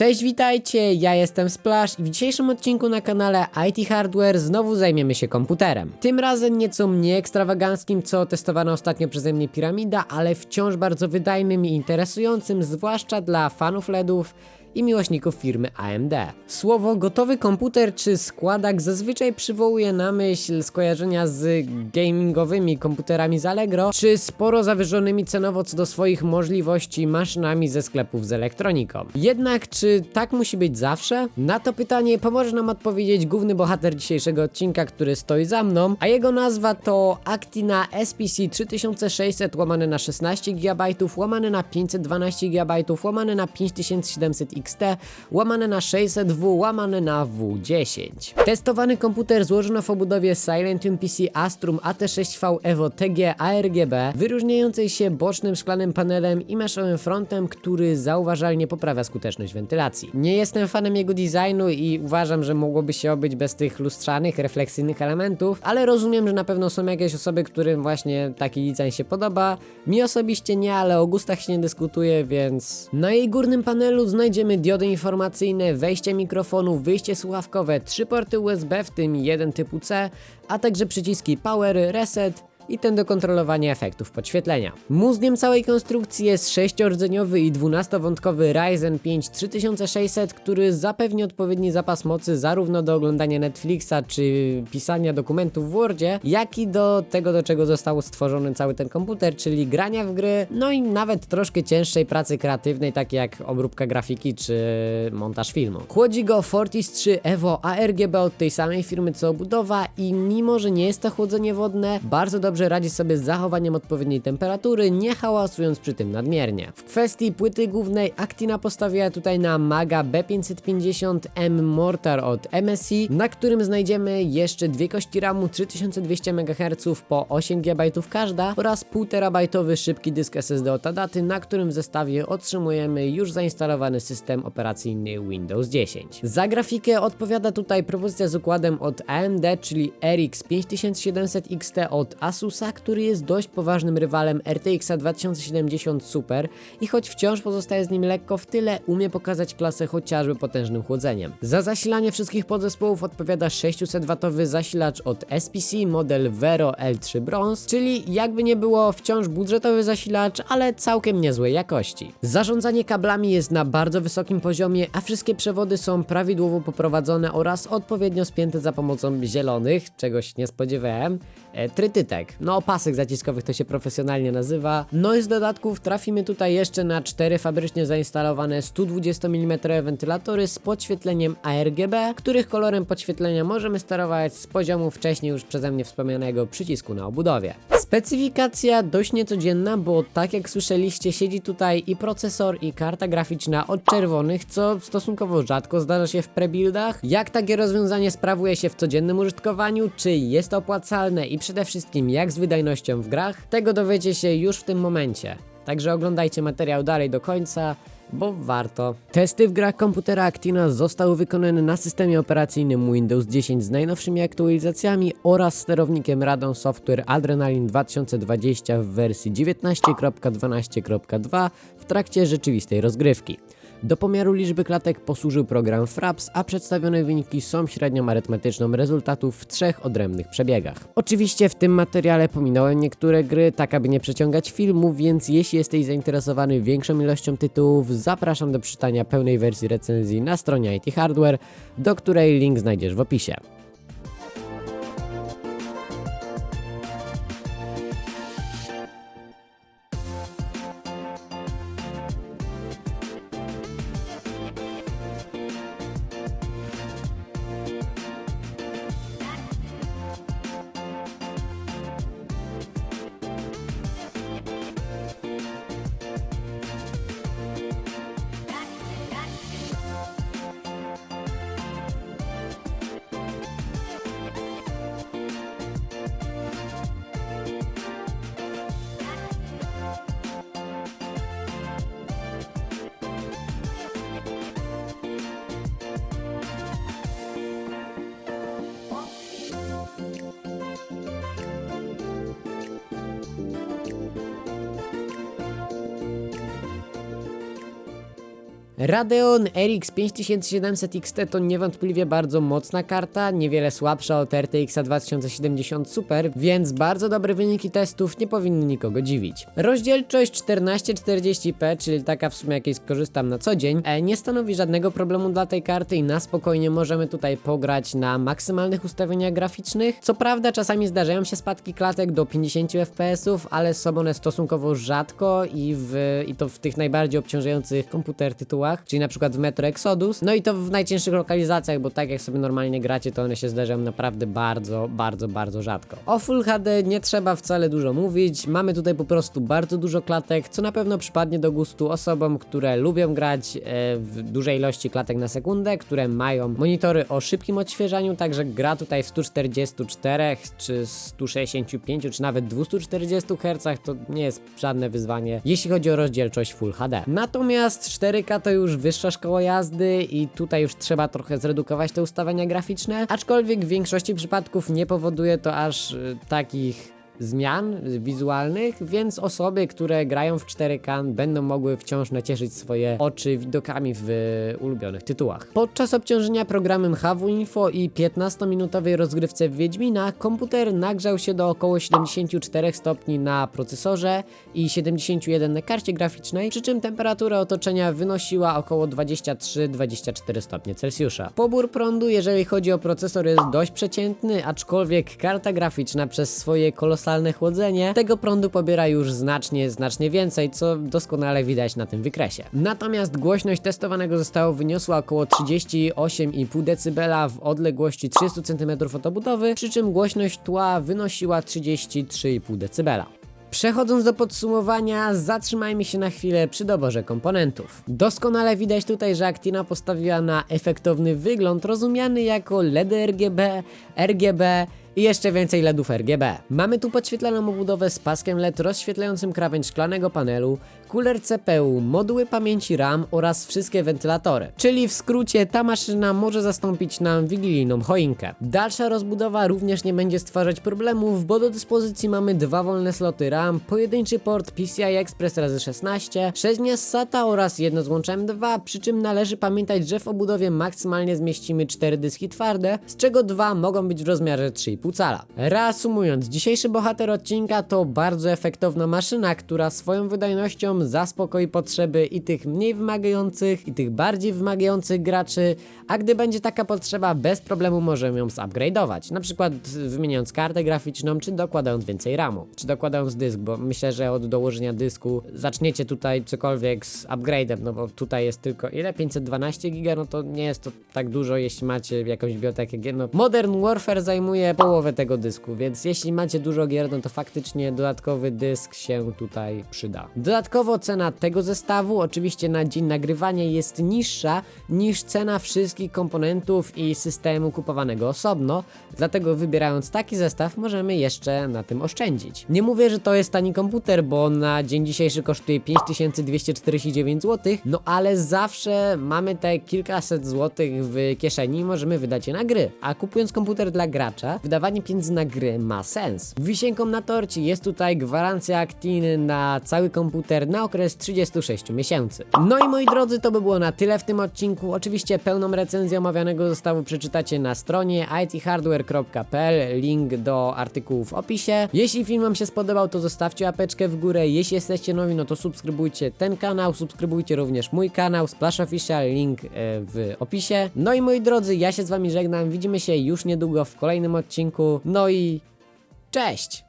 Cześć, witajcie, ja jestem Splash i w dzisiejszym odcinku na kanale IT Hardware znowu zajmiemy się komputerem. Tym razem nieco mniej ekstrawaganckim, co testowana ostatnio przeze mnie piramida, ale wciąż bardzo wydajnym i interesującym, zwłaszcza dla fanów LEDów i miłośników firmy AMD. Słowo gotowy komputer czy składak zazwyczaj przywołuje na myśl skojarzenia z gamingowymi komputerami z Allegro, czy sporo zawyżonymi cenowo co do swoich możliwości maszynami ze sklepów z elektroniką. Jednak czy tak musi być zawsze? Na to pytanie pomoże nam odpowiedzieć główny bohater dzisiejszego odcinka, który stoi za mną, a jego nazwa to Actina SPC 3600 łamane na 16 GB, łamane na 512 GB, łamane na 5700 XT, łamane na 600W, łamane na W10. Testowany komputer złożono w obudowie Silentium PC Astrum AT6V Evo TG ARGB, wyróżniającej się bocznym szklanym panelem i meszowym frontem, który zauważalnie poprawia skuteczność wentylacji. Nie jestem fanem jego designu i uważam, że mogłoby się obyć bez tych lustrzanych, refleksyjnych elementów, ale rozumiem, że na pewno są jakieś osoby, którym właśnie taki design się podoba. Mi osobiście nie, ale o gustach się nie dyskutuje, więc na jej górnym panelu znajdziemy diody informacyjne, wejście mikrofonu, wyjście słuchawkowe, trzy porty USB, w tym jeden typu C, a także przyciski Power, Reset i ten do kontrolowania efektów podświetlenia. Mózgiem całej konstrukcji jest 6-rdzeniowy i 12-wątkowy Ryzen 5 3600, który zapewni odpowiedni zapas mocy zarówno do oglądania Netflixa czy pisania dokumentów w Wordzie, jak i do tego, do czego został stworzony cały ten komputer, czyli grania w gry, no i nawet troszkę cięższej pracy kreatywnej, takiej jak obróbka grafiki czy montaż filmu. Chłodzi go Fortis 3 Evo ARGB od tej samej firmy co obudowa i mimo, że nie jest to chłodzenie wodne, bardzo dobrze radzi sobie z zachowaniem odpowiedniej temperatury, nie hałasując przy tym nadmiernie. W kwestii płyty głównej Actina postawiła tutaj na Maga B550M Mortar od MSI, na którym znajdziemy jeszcze dwie kości RAMu 3200 MHz po 8 GB każda oraz 1,5 TB szybki dysk SSD od Adaty, na którym w zestawie otrzymujemy już zainstalowany system operacyjny Windows 10. Za grafikę odpowiada tutaj propozycja z układem od AMD, czyli RX 5700 XT od Asusa, który jest dość poważnym rywalem RTX 2070 Super i choć wciąż pozostaje z nim lekko w tyle, umie pokazać klasę chociażby potężnym chłodzeniem. Za zasilanie wszystkich podzespołów odpowiada 600W zasilacz od SPC model Vero L3 Bronze, czyli jakby nie było wciąż budżetowy zasilacz, ale całkiem niezłej jakości. Zarządzanie kablami jest na bardzo wysokim poziomie, a wszystkie przewody są prawidłowo poprowadzone oraz odpowiednio spięte za pomocą zielonych, czegoś nie spodziewałem, e, No opasek zaciskowych to się profesjonalnie nazywa. No i z dodatków trafimy tutaj jeszcze na cztery fabrycznie zainstalowane 120 mm wentylatory z podświetleniem ARGB, których kolorem podświetlenia możemy sterować z poziomu wcześniej już przeze mnie wspomnianego przycisku na obudowie. Specyfikacja dość niecodzienna, bo tak jak słyszeliście siedzi tutaj i procesor i karta graficzna od czerwonych, co stosunkowo rzadko zdarza się w prebuildach. Jak takie rozwiązanie sprawuje się w codziennym użytkowaniu, czy jest opłacalne i przede wszystkim jak z wydajnością w grach, tego dowiecie się już w tym momencie. Także oglądajcie materiał dalej do końca, bo warto. Testy w grach komputera Actina zostały wykonane na systemie operacyjnym Windows 10 z najnowszymi aktualizacjami oraz sterownikiem Radeon Software Adrenaline 2020 w wersji 19.12.2 w trakcie rzeczywistej rozgrywki. Do pomiaru liczby klatek posłużył program Fraps, a przedstawione wyniki są średnią arytmetyczną rezultatów w trzech odrębnych przebiegach. Oczywiście w tym materiale pominąłem niektóre gry, tak aby nie przeciągać filmu, więc jeśli jesteś zainteresowany większą ilością tytułów, zapraszam do przeczytania pełnej wersji recenzji na stronie IT Hardware, do której link znajdziesz w opisie. Radeon RX 5700 XT to niewątpliwie bardzo mocna karta, niewiele słabsza od RTX 2070 Super, więc bardzo dobre wyniki testów nie powinny nikogo dziwić. Rozdzielczość 1440p, czyli taka w sumie jakiej skorzystam na co dzień, e, nie stanowi żadnego problemu dla tej karty i na spokojnie możemy tutaj pograć na maksymalnych ustawieniach graficznych. Co prawda czasami zdarzają się spadki klatek do 50 fps, ale są one stosunkowo rzadko i, w, i to w tych najbardziej obciążających komputer tytułach, czyli na przykład w Metro Exodus, no i to w najcięższych lokalizacjach, bo tak jak sobie normalnie gracie, to one się zdarzają naprawdę bardzo, bardzo, bardzo rzadko. O Full HD nie trzeba wcale dużo mówić, mamy tutaj po prostu bardzo dużo klatek, co na pewno przypadnie do gustu osobom, które lubią grać e, w dużej ilości klatek na sekundę, które mają monitory o szybkim odświeżaniu, także gra tutaj w 144 czy 165 czy nawet 240 Hz to nie jest żadne wyzwanie, jeśli chodzi o rozdzielczość Full HD. Natomiast 4K to już wyższa szkoła jazdy i tutaj już trzeba trochę zredukować te ustawienia graficzne, aczkolwiek w większości przypadków nie powoduje to aż y, takich zmian wizualnych, więc osoby, które grają w 4K będą mogły wciąż nacieszyć swoje oczy widokami w ulubionych tytułach. Podczas obciążenia programem HW Info i 15-minutowej rozgrywce w Wiedźmina komputer nagrzał się do około 74 stopni na procesorze i 71 na karcie graficznej, przy czym temperatura otoczenia wynosiła około 23-24 stopnie Celsjusza. Pobór prądu, jeżeli chodzi o procesor, jest dość przeciętny, aczkolwiek karta graficzna przez swoje kolosalne chłodzenie tego prądu pobiera już znacznie, znacznie więcej, co doskonale widać na tym wykresie. Natomiast głośność testowanego zestawu wyniosła około 38,5 dB w odległości 300 cm od obudowy, przy czym głośność tła wynosiła 33,5 dB. Przechodząc do podsumowania, zatrzymajmy się na chwilę przy doborze komponentów. Doskonale widać tutaj, że Actina postawiła na efektowny wygląd rozumiany jako LEDy RGB, RGB i jeszcze więcej LEDów RGB. Mamy tu podświetlaną obudowę z paskiem LED rozświetlającym krawędź szklanego panelu, kuler CPU, moduły pamięci RAM oraz wszystkie wentylatory. Czyli w skrócie ta maszyna może zastąpić nam wigilijną choinkę. Dalsza rozbudowa również nie będzie stwarzać problemów, bo do dyspozycji mamy dwa wolne sloty RAM, pojedynczy port PCI Express razy 16, 6 gniazd SATA oraz jedno z łączem 2, przy czym należy pamiętać, że w obudowie maksymalnie zmieścimy 4 dyski twarde, z czego dwa mogą być w rozmiarze 3,5 cala. Reasumując, dzisiejszy bohater odcinka to bardzo efektowna maszyna, która swoją wydajnością zaspokoi potrzeby i tych mniej wymagających, i tych bardziej wymagających graczy, a gdy będzie taka potrzeba, bez problemu możemy ją zupgrade'ować. Na przykład wymieniając kartę graficzną, czy dokładając więcej RAMu, czy dokładając dysk, bo myślę, że od dołożenia dysku zaczniecie tutaj cokolwiek z upgrade'em, no bo tutaj jest tylko ile? 512 giga, no to nie jest to tak dużo, jeśli macie jakąś bibliotekę. No, Modern Warfare zajmuje połowę tego dysku, więc jeśli macie dużo gier, no to faktycznie dodatkowy dysk się tutaj przyda. Dodatkowo cena tego zestawu, oczywiście na dzień nagrywania, jest niższa niż cena wszystkich komponentów i systemu kupowanego osobno, dlatego wybierając taki zestaw możemy jeszcze na tym oszczędzić. Nie mówię, że to jest tani komputer, bo na dzień dzisiejszy kosztuje 5249 zł, no ale zawsze mamy te kilkaset złotych w kieszeni i możemy wydać je na gry. A kupując komputer dla gracza, wydawanie pieniędzy na gry ma sens. Wisienką na torcie jest tutaj gwarancja Actiny na cały komputer na okres 36 miesięcy. No i moi drodzy, to by było na tyle w tym odcinku. Oczywiście pełną recenzję omawianego zestawu przeczytacie na stronie ithardware.pl, link do artykułów w opisie. Jeśli film wam się spodobał, to zostawcie łapeczkę w górę. Jeśli jesteście nowi, no to subskrybujcie ten kanał, subskrybujcie również mój kanał, Splash Official, link e, w opisie. No i moi drodzy, ja się z wami żegnam, widzimy się już niedługo w kolejnym odcinku. No i cześć!